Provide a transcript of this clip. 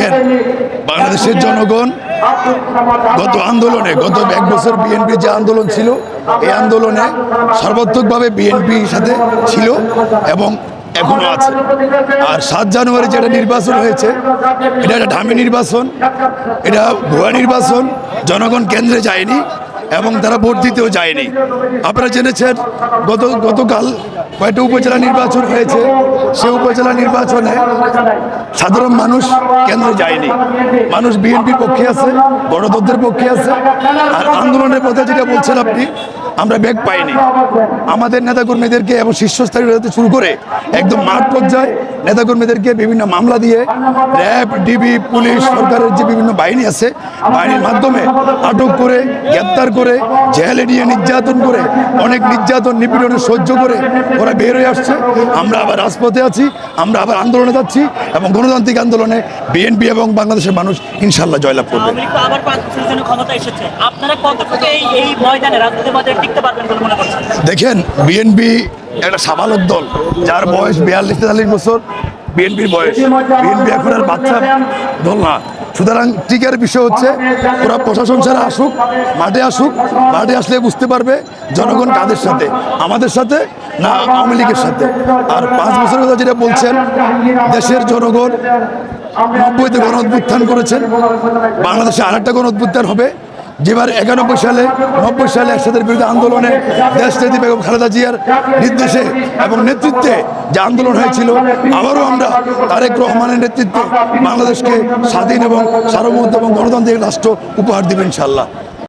দেখেন, বাংলাদেশের জনগণ গত আন্দোলনে, গত এক বছর বিএনপি যে আন্দোলন ছিল, এই আন্দোলনে সর্বাত্মকভাবে বিএনপির সাথে ছিল এবং এখনও আছে। আর সাত জানুয়ারি যেটা নির্বাচন হয়েছে, এটা একটা ঢামি নির্বাচন, এটা ভুয়া নির্বাচন, জনগণ কেন্দ্রে যায়নি এবং তারা ভোট দিতেও যায়নি। আপনারা জেনেছেন, গত গতকাল কয়েকটা উপজেলা নির্বাচন হয়েছে? সে উপজেলা নির্বাচনে সাধারণ মানুষ কেন্দ্রে যায়নি। মানুষ বিএনপির পক্ষে আছে, গণতন্ত্রের পক্ষে আছে। আর আন্দোলনের কথা যেটা বলছেন আপনি আমরা বেগ পাইনি। আমাদের নেতাকর্মীদেরকে এবং শীর্ষস্থায়ী হতে শুরু করে একদম মাঠ পর্যায়ে নেতাকর্মীদেরকে বিভিন্ন মামলা দিয়ে র্যাব, ডিবি, পুলিশ, সরকারের যে বিভিন্ন বাহিনী আছে, বাহিনীর মাধ্যমে আটক করে, গ্রেপ্তার করে, জেলে নিয়ে নির্যাতন করে, অনেক নির্যাতন, নিপীড়নে, সহ্য করে ওরা বের হয়ে আসছে। আমরা আবার রাজপথে আছি, আমরা আবার আন্দোলনে যাচ্ছি এবং গণতান্ত্রিক আন্দোলনে বিএনপি এবং বাংলাদেশের মানুষ ইনশাল্লাহ জয়লাভ করবে। আপনারা এই ময়দানে রাজনীতির দেখেন বিএনপি একটা সাবালক দল, যার বয়স বিয়াল্লিশ তেতাল্লিশ বছর বিএনপির বয়স। বিএনপি এখন আর বাচ্চা দল না। সুতরাং টিকার বিষয় হচ্ছে, ওরা প্রশাসন ছাড়া আসুক, মাঠে আসুক, মাঠে আসলে বুঝতে পারবে জনগণ কাদের সাথে, আমাদের সাথে না আওয়ামী লীগের সাথে। আর পাঁচ বছরের কথা যেটা বলছেন, দেশের জনগণ নব্বইতে গণ করেছেন, বাংলাদেশে আর একটা গণ হবে। যেবার একানব্বই সালে, নব্বই সালে একসাথের বিরুদ্ধে আন্দোলনে দেশ নেত্রী বেগম খালেদা জিয়ার নির্দেশে এবং নেতৃত্বে যে আন্দোলন হয়েছিল, আবারও আমরা তারেক রহমানের নেতৃত্বে বাংলাদেশকে স্বাধীন এবং সার্বভৌমত্ব এবং গণতান্ত্রিক রাষ্ট্র উপহার দেবেন ইনশাল্লাহ